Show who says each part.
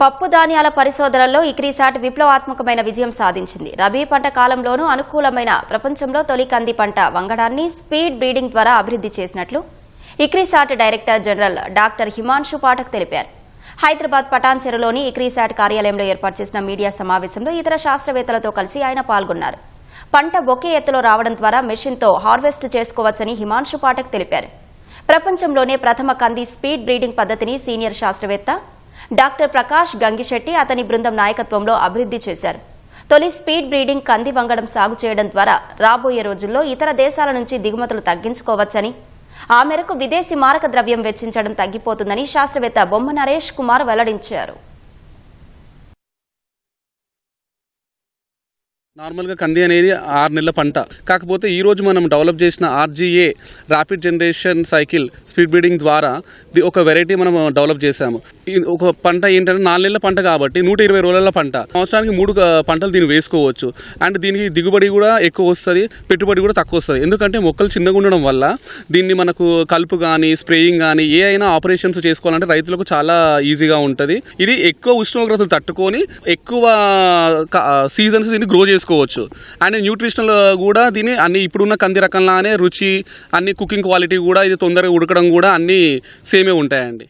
Speaker 1: పప్పు ధాన్యాల పరిశోధనల్లో ఇక్రీసాట్ విప్లవాత్మకమైన విజయం సాధించింది. రబీ పంట కాలంలోనూ అనుకూలమైన ప్రపంచంలో తొలి కంది పంట వంగడాన్ని స్పీడ్ బ్రీడింగ్ ద్వారా అభివృద్ధి చేసినట్లు ICRISAT director general doctor Himanshu Pathak తెలిపారు. హైదరాబాద్ పటాన్ చెరులోని ఇక్రీసాట్ కార్యాలయంలో ఏర్పాటు చేసిన మీడియా సమావేశంలో ఇతర శాస్త్రవేత్తలతో కలిసి ఆయన పాల్గొన్నారు. పంట ఒకే ఎత్తులో రావడం ద్వారా మెషిన్తో హార్వెస్ట్ చేసుకోవచ్చని హిమాన్షు పాఠక్ తెలిపారు. ప్రపంచంలోనే ప్రథమ కంది స్పీడ్ బ్రీడింగ్ పద్ధతిని సీనియర్ శాస్త్రవేత్త డాక్టర్ ప్రకాష్ గంగిశెట్టి అతని బృందం నాయకత్వంలో అభివృద్ధి చేశారు. తొలి స్పీడ్ బ్రీడింగ్ కంది వంగడం సాగు చేయడం ద్వారా రాబోయే రోజుల్లో ఇతర దేశాల నుంచి దిగుమతులు తగ్గించుకోవచ్చని ఆ మేరకు విదేశీ మారక ద్రవ్యం వెచ్చించడం తగ్గిపోతుందని శాస్త్రవేత్త బొమ్మ నరేష్ కుమార్ వెల్లడించారు.
Speaker 2: నార్మల్గా కంది అనేది ఆరు నెలల పంట. కాకపోతే ఈరోజు మనం డెవలప్ చేసిన RGA rapid generation cycle speed breeding ద్వారా ఒక వెరైటీ మనం డెవలప్ చేశాము. ఒక పంట ఏంటంటే నాలుగు నెలల పంట కాబట్టి నూట ఇరవై రోజుల పంట. సంవత్సరానికి మూడు పంటలు దీన్ని వేసుకోవచ్చు. అండ్ దీనికి దిగుబడి కూడా ఎక్కువ వస్తుంది పెట్టుబడి కూడా తక్కువ వస్తుంది. ఎందుకంటే మొక్కలు చిన్నగా ఉండడం వల్ల దీన్ని మనకు కలుపు కానీ స్ప్రేయింగ్ కానీ ఏ అయినా ఆపరేషన్స్ చేసుకోవాలంటే రైతులకు చాలా ఈజీగా ఉంటుంది. ఇది ఎక్కువ ఉష్ణోగ్రతలు తట్టుకొని ఎక్కువ సీజన్స్ దీన్ని గ్రో తీసుకోవచ్చు. అండ్ న్యూట్రిషనల్ కూడా దీని అన్ని ఇప్పుడున్న కంది రకంలానే రుచి అన్ని కుకింగ్ క్వాలిటీ కూడా ఇది తొందరగా ఉడకడం కూడా అన్నీ సేమే ఉంటాయండి.